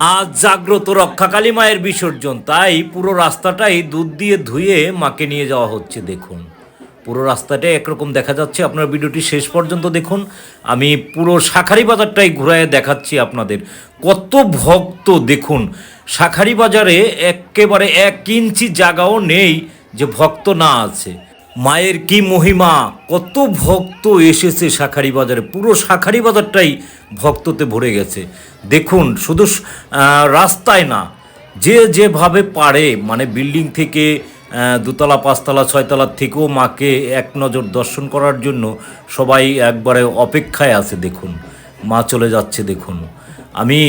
আজ জাগ্রত রক্ষাকালী মায়ের বিসর্জন, তাই পুরো রাস্তাটাই দুধ দিয়ে ধুয়ে মাকে নিয়ে যাওয়া হচ্ছে, দেখুন। পুরো রাস্তাটাই একরকম দেখা যাচ্ছে। আপনার ভিডিওটি শেষ পর্যন্ত দেখুন। আমি পুরো শাখারি বাজারটাই ঘুরায় দেখাচ্ছি আপনাদের। কত ভক্ত, দেখুন। শাখারি বাজারে একেবারে এক ইঞ্চি জায়গাও নেই যে ভক্ত না আছে। মায়ের কি মহিমা? কত ভক্ত এসেছে শাখারি বাজারে পুরো শাখারি বাজারটাই ভক্ততে ভরে গেছে। দেখুন, শুধু রাস্তায় না, যে যেভাবে পারে মানে বিল্ডিং থেকে দুতলা, পাঁচতলা ছয়তলার থেকেও মাকে এক নজর দর্শন করার জন্য সবাই একবারে অপেক্ষায় আছে, দেখুন। মা চলে যাচ্ছে, দেখুন। আমি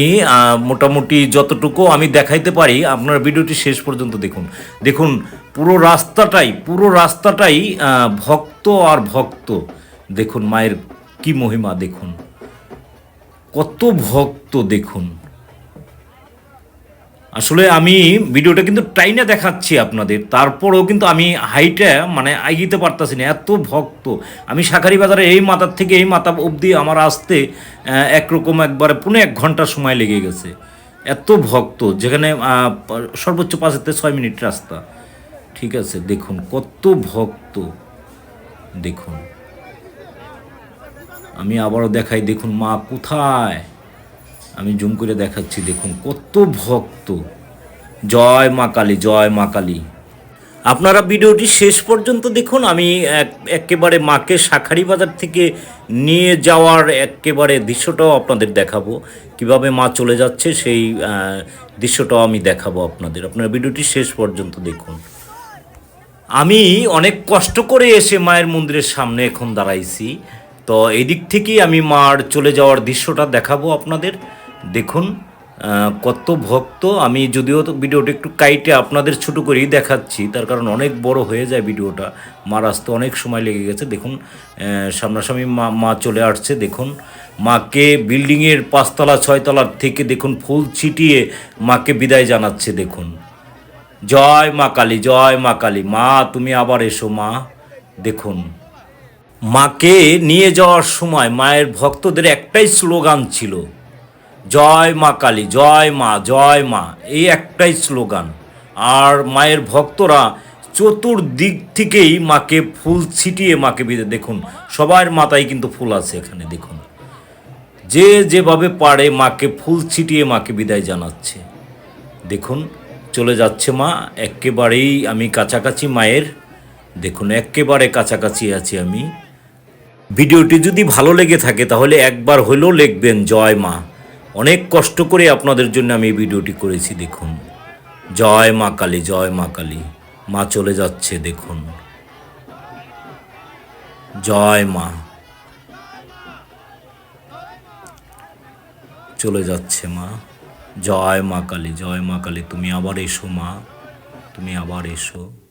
মোটামুটি যতটুকু আমি দেখাইতে পারি, আপনার ভিডিওটি শেষ পর্যন্ত দেখুন। দেখুন, পুরো রাস্তাটাই পুরো রাস্তাটাই ভক্ত আর ভক্ত। দেখুন, মায়ের কি মহিমা, দেখুন। কত ভক্ত, দেখুন। আসলে আমি ভিডিওটা কিন্তু টাইনে দেখাচ্ছি আপনাদের, তারপরেও কিন্তু আমি হাইটে মানে এগিতে পারতাছি না, এত ভক্ত। আমি শাকারি বাজারে এই মাথার থেকে এই মাথা অবধি আমার আসতে একরকম একবারে পুনে এক ঘণ্টা সময় লেগে গেছে। এত ভক্ত, যেখানে সর্বোচ্চ পাঁচ থেকে ছয় মিনিট রাস্তা। ঠিক আছে, দেখুন কত ভক্ত। দেখুন। আমি আবারও দেখাই, দেখুন মা কোথায়? আমি জুম করে দেখাচ্ছি, দেখুন কত ভক্ত। জয় মা কালী, জয় মা কালী। আপনারা ভিডিওটি শেষ পর্যন্ত দেখুন, আমি এক, একেবারে মাকে শাখারি বাজার থেকে নিয়ে যাওয়ার একেবারে দৃশ্যটাও আপনাদের দেখাবো। কীভাবে মা চলে যাচ্ছে, সেই দৃশ্যটাও আমি দেখাবো আপনাদের। আপনারা ভিডিওটি শেষ পর্যন্ত দেখুন। আমি অনেক কষ্ট করে এসে মায়ের মন্দিরের সামনে এখন দাঁড়াইছি। তো এদিক থেকেই আমি মার চলে যাওয়ার দৃশ্যটা দেখাবো আপনাদের। দেখুন কত ভক্ত। আমি যদিও ভিডিওটা একটু কাইটে আপনাদের ছোট করেই দেখাচ্ছি, তার কারণ অনেক বড় হয়ে যায় ভিডিওটা। মার আসতে অনেক সময় লেগে গেছে, দেখুন সামনাসামনি মা মা চলে আসছে, দেখুন। মাকে বিল্ডিংয়ের পাঁচতলা, ছয়তলার থেকে, দেখুন, ফুল ছিটিয়ে মাকে বিদায় জানাচ্ছে, দেখুন। জয় মা কালী, জয় মা কালী। মা, তুমি আবার এসো, মা, দেখুন। মাকে নিয়ে যাওয়ার সময় মায়ের ভক্তদের একটাই স্লোগান ছিল জয় মা কালী, জয় মা জয় মা, এই একটাই স্লোগান। আর মায়ের ভক্তরা চতুর্দিক থেকেই মাকে ফুল ছিটিয়ে মাকে বিদে দেখুন, সবার মাথায় কিন্তু ফুল আছে এখানে, দেখুন। যে যেভাবে পারে মাকে ফুল ছিটিয়ে মাকে বিদায় জানাচ্ছে। দেখুন, চলে যাচ্ছে মা, একেবারেই আমি কাছাকাছি মায়ের, দেখুন, একেবারে কাছাকাছি আছি আমি। ভিডিওটি যদি ভালো লেগে থাকে, তাহলে একবার হলেও লিখবেন, জয় মা। অনেক কষ্ট করে আপনাদের জন্য আমি এই ভিডিওটি করেছি, দেখুন। জয় মা কালী, জয় মা কালী, মা চলে যাচ্ছে, দেখুন। জয় মা। চলে যাচ্ছে মা। জয় মা কালী, জয় মা কালী, তুমি আবার এসো মা। তুমি আবার এসো।